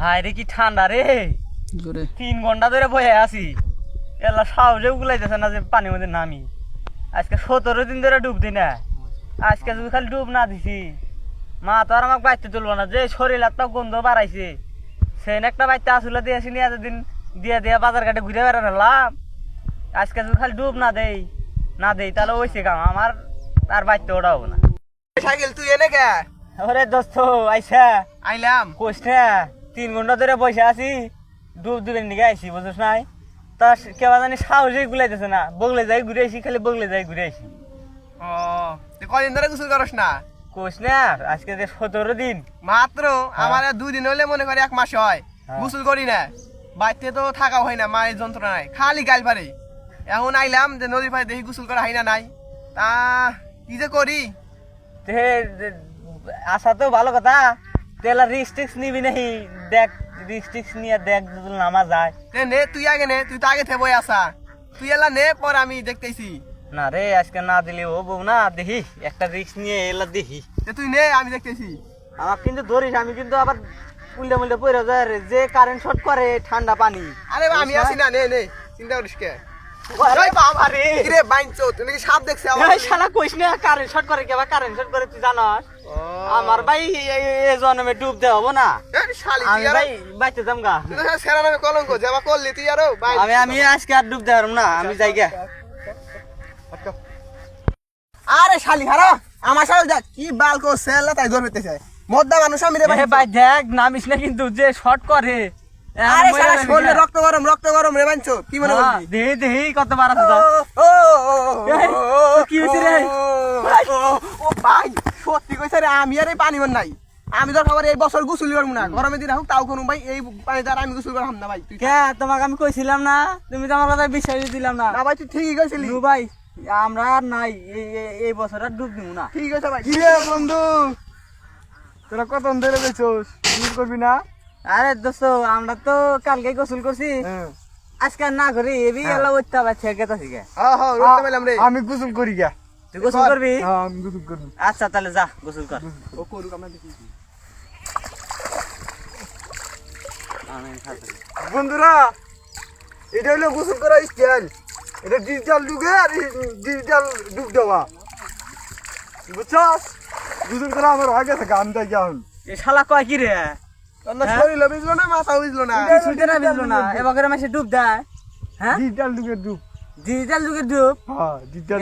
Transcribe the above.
হায় রে কি ঠান্ডা রে। জোরে। তিন ঘণ্টা ধরে বয়ে আছি। এলা সাহসে উগুলাইতেছে না যে পানির মধ্যে নামি। আজকে সতেরো দিন ধরে ডুব দিই না আজকে যদি খালি ডুব না দিছি মা তো আর আমাকে বাইতে তুলবো না। যে শরীর একটা গন্ধ বাড়াইছে। সেন একটা বাইতে আসলে দিয়েছি নিয়ে এতদিন দিয়ে দিয়ে বাজার ঘাটে ঘুরে বেড়ানো লাভ আজকে যদি খালি ডুব না দেই না দেই তাহলে ওইসে কাম আমার আর বাইতে ওটা হব না। সাইকেল তুই এনে কে ওরে দোস্ত আইসা। আইলাম। না। তিন ঘণ্টা ধরে বসে আছি ডুব ডুবের নিকে আইসি বুঝছ নাই? তা কেবা জানি সাহসে গুলাইতেছে না বগলে যাই ঘুরে আইসি খালি বগলে যাই ঘুরে আইসি। ও কদিন ধরে গোসল করস না? কোষ না আজকে যে সতেরো দিন। মাত্র? আমার আর দুই দিন হলে মনে করে এক মাস হয়। হ্যাঁ। গোসল করি না। বাড়িতে তো থাকা হয় না মায়ের যন্ত্রণায় খালি গাল পারে। এখন আইলাম যে নদীর পাড়ে দেখি গোসল করা হয় না নাই। তা কি যে করি? আসা তো ভালো কথা। তেলা রিস্ট্রিক্স নিবি নাহি? দেখ রিস্ট্রিক্স নিয়ে দেখ যদি নামা যায়। তে নে তুই আগে নে তুই তো আগে থেকে বই আসা। তুই এলা নে পর আমি দেখতেছি। না রে আজকে না দিলে ও বউ না দেখি একটা রিস্ক নিয়ে এলা দেখি তে তুই নে আমি দেখতেছি। আমার কিন্তু ধরিস আমি কিন্তু আবার উল্টে মুল্টে পড়ে যায় রে। যে কারেন্ট শর্ট করে ঠান্ডা পানি। আরে আমি আছি না নে নে চিন্তা করিস কে? আরে বাবা রে। কিরে বাইনছো তুমি কি সাপ দেখছে এই শালা কইস না কারেন্ট শর্ট করে কেবা কারেন্ট শর্ট করে তুই জানাস। আমার ভাই এই- জন্মে ডুব দে হব না শালি আমি তুই ভাই বাইতে যাম গা তুই তো সেরা নামে কলঙ্ক যাবা করলি তুই আরও আমি আমি আজকে আর ডুব দে পারব না আমি যাই গে আরে শালি হারা আমার সাথে দেখ কি বাল কো সেলা তাই ধরে পেতেছে মদ্দা মানুষ আমি রে ভাই দেখ নামিস না কিন্তু যে শর্ট করে আরে শালা শরীরে। রক্ত গরম রক্ত গরম রে বানছো কি মনে হ্যাঁ, করছিস দেহি দেহি কত বার আছে ও। ও, ও, ও, এই, ও, তোর কি রে? ও, ও, ও, ভাই সত্যি কইছে রে আমি আর এই পানি মন নাই। আমি তো খাবার এই বছর গোসল করব না গরমে দিন হোক তাও করুম ভাই এই পানি দ্বারা আমি গোসল করলাম না ভাই তুই কে তোমাকে আমি কইছিলাম না তুমি তো আমার কথা বিশ্বাস দিলাম না। না ভাই তুই ঠিকই কইছিলি। নু ভাই আমরা আর নাই এই- এই- বছর আর ডুব দিব না। ঠিক আছে ভাই। কি বন্ধু? তোরা কত ধরে বেছোস গোসল করবি না? আরে দোস্ত আমরা তো কালকে গোসল করছি। আজকে আর না করি এবি এলা ওইটা বা তো শিখে হ্যাঁ হ্যাঁ আমি গোসল করি গা তুই গোসল করবি? হ্যাঁ আমি গোসল করবি। আচ্ছা তাহলে যা গোসল কর। ও করুক আমরা দেখি। বন্ধুরা এটা হলো গোসল করা স্টাইল এটা ডিজিটাল যুগে আর ডিজিটাল ডুব দেওয়া। বুঝছস? গোসল করা আমার আগে থেকে আমি তাই এ শালা কয় কি রে? তোর শরীর না মাথা না? কিছুতে না। না এবার মাসে ডুব দেয়। হ্যাঁ? ডিজিটাল যুগের ডুব ডিজিটাল যুগের ডুব হ্যাঁ ডিজিটাল